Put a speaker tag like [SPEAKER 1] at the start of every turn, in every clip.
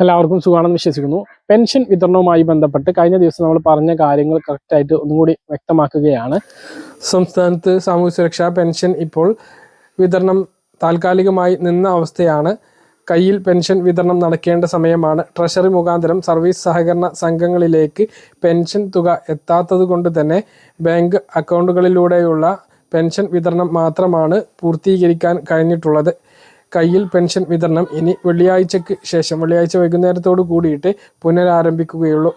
[SPEAKER 1] എല്ലാവർക്കും സുഖമാണെന്ന് വിശ്വസിക്കുന്നു. പെൻഷൻ വിതരണവുമായി ബന്ധപ്പെട്ട് കഴിഞ്ഞ ദിവസം നമ്മൾ പറഞ്ഞ കാര്യങ്ങൾ കറക്റ്റായിട്ട് ഒന്നും കൂടി വ്യക്തമാക്കുകയാണ്. സംസ്ഥാനത്ത് സാമൂഹ്യ സുരക്ഷാ പെൻഷൻ ഇപ്പോൾ വിതരണം താൽക്കാലികമായി നിന്ന അവസ്ഥയാണ്. കയ്യിൽ പെൻഷൻ വിതരണം നടക്കേണ്ട സമയമാണ്. ട്രഷറി മുഖാന്തരം സർവീസ് സഹകരണ സംഘങ്ങളിലേക്ക് പെൻഷൻ തുക എത്താത്തത് കൊണ്ട് തന്നെ ബാങ്ക് അക്കൗണ്ടുകളിലൂടെയുള്ള പെൻഷൻ വിതരണം മാത്രമാണ് പൂർത്തീകരിക്കാൻ കഴിഞ്ഞിട്ടുള്ളത്. കയ്യിൽ പെൻഷൻ വിതരണം ഇനി വെള്ളിയാഴ്ചയ്ക്ക് ശേഷം വെള്ളിയാഴ്ച വൈകുന്നേരത്തോട് കൂടിയിട്ട് പുനരാരംഭിക്കുകയുള്ളൂ.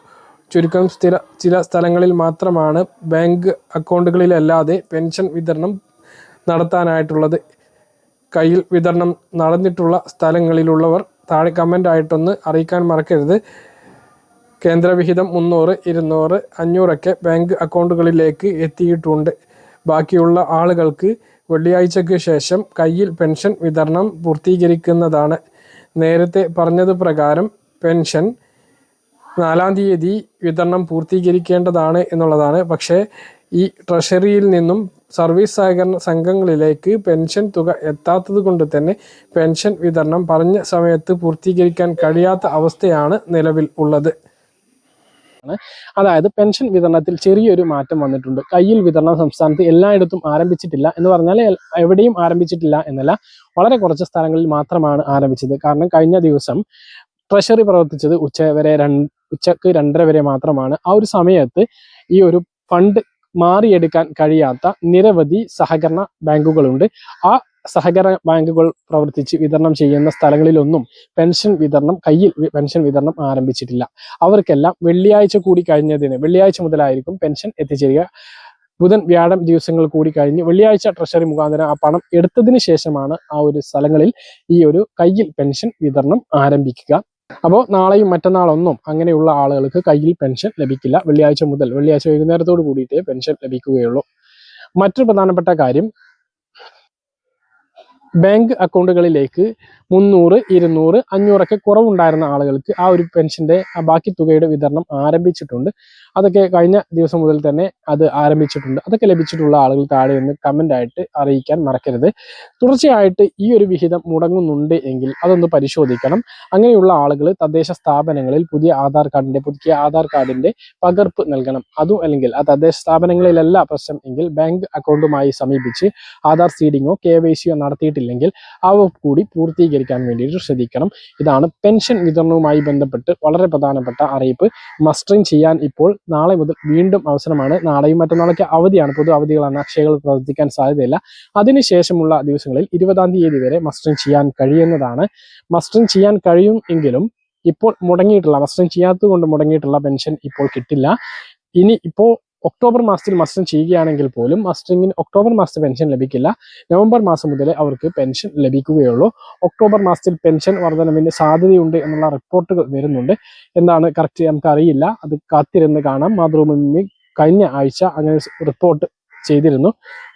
[SPEAKER 1] ചുരുക്കം സ്ഥിര ചില സ്ഥലങ്ങളിൽ മാത്രമാണ് ബാങ്ക് അക്കൗണ്ടുകളിലല്ലാതെ പെൻഷൻ വിതരണം നടത്താനായിട്ടുള്ളത്. കയ്യിൽ വിതരണം നടന്നിട്ടുള്ള സ്ഥലങ്ങളിലുള്ളവർ താഴെ കമന്റ് ആയിട്ടൊന്ന് അറിയിക്കാൻ മറക്കരുത്. കേന്ദ്രവിഹിതം മുന്നൂറ് ഇരുന്നൂറ് അഞ്ഞൂറൊക്കെ ബാങ്ക് അക്കൗണ്ടുകളിലേക്ക് എത്തിയിട്ടുണ്ട്. ബാക്കിയുള്ള ആളുകൾക്ക് വെള്ളിയാഴ്ചയ്ക്ക് ശേഷം കയ്യിൽ പെൻഷൻ വിതരണം പൂർത്തീകരിക്കുന്നതാണ്. നേരത്തെ പറഞ്ഞത് പ്രകാരം പെൻഷൻ നാലാം തീയതി വിതരണം പൂർത്തീകരിക്കേണ്ടതാണ് എന്നുള്ളതാണ്. പക്ഷേ ഈ ട്രഷറിയിൽ നിന്നും സർവീസ് സഹകരണ സംഘങ്ങളിലേക്ക് പെൻഷൻ തുക എത്താത്തത് കൊണ്ട് തന്നെ പെൻഷൻ വിതരണം പറഞ്ഞ സമയത്ത് പൂർത്തീകരിക്കാൻ കഴിയാത്ത അവസ്ഥയാണ് നിലവിൽ ഉള്ളത്. അതായത് പെൻഷൻ വിതരണത്തിൽ ചെറിയൊരു മാറ്റം വന്നിട്ടുണ്ട്. കയ്യിൽ വിതരണം സംസ്ഥാനത്ത് എല്ലായിടത്തും ആരംഭിച്ചിട്ടില്ല എന്ന് പറഞ്ഞാൽ എവിടെയും ആരംഭിച്ചിട്ടില്ല എന്നല്ല. വളരെ കുറച്ച് സ്ഥലങ്ങളിൽ മാത്രമാണ് ആരംഭിച്ചത്. കാരണം കഴിഞ്ഞ ദിവസം ട്രഷറി പ്രവർത്തിച്ചത് ഉച്ച വരെ ഉച്ചയ്ക്ക് രണ്ടര വരെ മാത്രമാണ്. ആ ഒരു സമയത്ത് ഈ ഒരു ഫണ്ട് മാറിയെടുക്കാൻ കഴിയാത്ത നിരവധി സഹകരണ ബാങ്കുകളുണ്ട്. ആ സഹകരണ ബാങ്കുകൾ പ്രവർത്തിച്ച് വിതരണം ചെയ്യുന്ന സ്ഥലങ്ങളിലൊന്നും പെൻഷൻ വിതരണം കയ്യിൽ പെൻഷൻ വിതരണം ആരംഭിച്ചിട്ടില്ല. അവർക്കെല്ലാം വെള്ളിയാഴ്ച കൂടി കഴിഞ്ഞതിന് വെള്ളിയാഴ്ച മുതലായിരിക്കും പെൻഷൻ എത്തിച്ചേരുക. ബുധൻ വ്യാഴം ദിവസങ്ങൾ കൂടി കഴിഞ്ഞ് വെള്ളിയാഴ്ച ട്രഷറി മുഖാന്തരം ആ പണം എടുത്തതിന് ശേഷമാണ് ആ ഒരു സ്ഥലങ്ങളിൽ ഈ ഒരു കയ്യിൽ പെൻഷൻ വിതരണം ആരംഭിക്കുക. അപ്പോൾ നാളെയും മറ്റന്നാളൊന്നും അങ്ങനെയുള്ള ആളുകൾക്ക് കയ്യിൽ പെൻഷൻ ലഭിക്കില്ല. വെള്ളിയാഴ്ച മുതൽ വെള്ളിയാഴ്ച വൈകുന്നേരത്തോട് കൂടിയിട്ടേ പെൻഷൻ ലഭിക്കുകയുള്ളൂ. മറ്റൊരു പ്രധാനപ്പെട്ട കാര്യം ബാങ്ക് അക്കൗണ്ടുകളിലേക്ക് മുന്നൂറ് ഇരുന്നൂറ് അഞ്ഞൂറൊക്കെ കുറവുണ്ടായിരുന്ന ആളുകൾക്ക് ആ ഒരു പെൻഷന്റെ ബാക്കി തുകയുടെ വിതരണം ആരംഭിച്ചിട്ടുണ്ട്. അതൊക്കെ കഴിഞ്ഞ ദിവസം മുതൽ തന്നെ അത് ആരംഭിച്ചിട്ടുണ്ട്. അതൊക്കെ ലഭിച്ചിട്ടുള്ള ആളുകൾ താഴെ ഒന്ന് കമന്റ് ആയിട്ട് അറിയിക്കാൻ മറക്കരുത്. തുടർച്ചയായിട്ട് ഈ ഒരു വിഹിതം മുടങ്ങുന്നുണ്ട് എങ്കിൽ അതൊന്ന് പരിശോധിക്കണം. അങ്ങനെയുള്ള ആളുകൾ തദ്ദേശ സ്ഥാപനങ്ങളിൽ പുതിയ ആധാർ കാർഡിന്റെ പുതുക്കിയ ആധാർ കാർഡിന്റെ പകർപ്പ് നൽകണം. അതും അല്ലെങ്കിൽ ആ തദ്ദേശ സ്ഥാപനങ്ങളിലല്ല പ്രശ്നം എങ്കിൽ ബാങ്ക് അക്കൗണ്ടുമായി സമീപിച്ച് ആധാർ സീഡിങ്ങോ കെ വൈ സിയോ നടത്തിയിട്ടില്ലെങ്കിൽ അവ കൂടി പൂർത്തീകരിക്കാൻ വേണ്ടിയിട്ട് ശ്രദ്ധിക്കണം. ഇതാണ് പെൻഷൻ വിതരണവുമായി ബന്ധപ്പെട്ട് വളരെ പ്രധാനപ്പെട്ട അറിയിപ്പ്. മസ്റ്ററിങ് ചെയ്യാൻ ഇപ്പോൾ നാളെ മുതൽ വീണ്ടും അവസരമാണ്. നാളെയും മറ്റന്നാളൊക്കെ അവധിയാണ്. പൊതു അവധികളാണ്. അക്ഷയകൾ പ്രവർത്തിക്കാൻ സാധ്യതയില്ല. അതിനുശേഷമുള്ള ദിവസങ്ങളിൽ ഇരുപതാം തീയതി വരെ മസ്റ്ററിങ് ചെയ്യാൻ കഴിയുന്നതാണ്. മസ്റ്ററിങ് ചെയ്യാൻ കഴിയും എങ്കിലും ഇപ്പോൾ മുടങ്ങിയിട്ടുള്ള മസ്റ്ററിങ് ചെയ്യാത്തത് കൊണ്ട് മുടങ്ങിയിട്ടുള്ള പെൻഷൻ ഇപ്പോൾ കിട്ടില്ല. ഇനി ഇപ്പോൾ ഒക്ടോബർ മാസത്തിൽ മസ്റ്ററിങ് ചെയ്യുകയാണെങ്കിൽ പോലും മസ്റ്ററിങ്ങിന് ഒക്ടോബർ മാസത്തെ പെൻഷൻ ലഭിക്കില്ല. നവംബർ മാസം മുതലേ അവർക്ക് പെൻഷൻ ലഭിക്കുകയുള്ളൂ. ഒക്ടോബർ മാസത്തിൽ പെൻഷൻ വർധനവിന് സാധ്യതയുണ്ട് എന്നുള്ള റിപ്പോർട്ടുകൾ വരുന്നുണ്ട്. എന്താണ് കറക്റ്റ് നമുക്ക് അറിയില്ല അത് കാത്തിരുന്ന് കാണാം. മാതൃഭൂമി കഴിഞ്ഞ ആഴ്ച അങ്ങനെ റിപ്പോർട്ട് ചെയ്തിരുന്നു.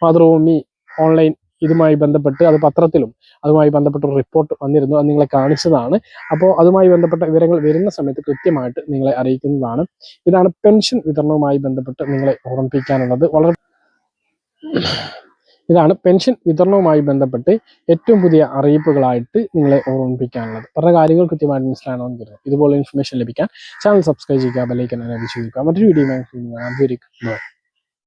[SPEAKER 1] മാതൃഭൂമി ഓൺലൈൻ ഇതുമായി ബന്ധപ്പെട്ട് അത് പത്രത്തിലും അതുമായി ബന്ധപ്പെട്ട റിപ്പോർട്ട് വന്നിരുന്നു. അത് നിങ്ങളെ കാണിച്ചതാണ്. അപ്പോൾ അതുമായി ബന്ധപ്പെട്ട വിവരങ്ങൾ വരുന്ന സമയത്ത് കൃത്യമായിട്ട് നിങ്ങളെ അറിയിക്കുന്നതാണ്. ഇതാണ് പെൻഷൻ വിതരണവുമായി ബന്ധപ്പെട്ട് നിങ്ങളെ ഓർമ്മിപ്പിക്കാനുള്ളത്. വളരെ ഇതാണ് പെൻഷൻ വിതരണവുമായി ബന്ധപ്പെട്ട് ഏറ്റവും പുതിയ അറിയിപ്പുകളായിട്ട് നിങ്ങളെ ഓർമ്മിപ്പിക്കാനുള്ളത്. പറഞ്ഞ കാര്യങ്ങൾ കൃത്യമായിട്ട് മനസ്സിലാണെന്ന് കരുതുന്നു. ഇതുപോലെ ഇൻഫർമേഷൻ ലഭിക്കാൻ ചാനൽ സബ്സ്ക്രൈബ് ചെയ്യുക ബെല്ലൈക്കൻ ചെയ്യുക മറ്റൊരു വീഡിയോ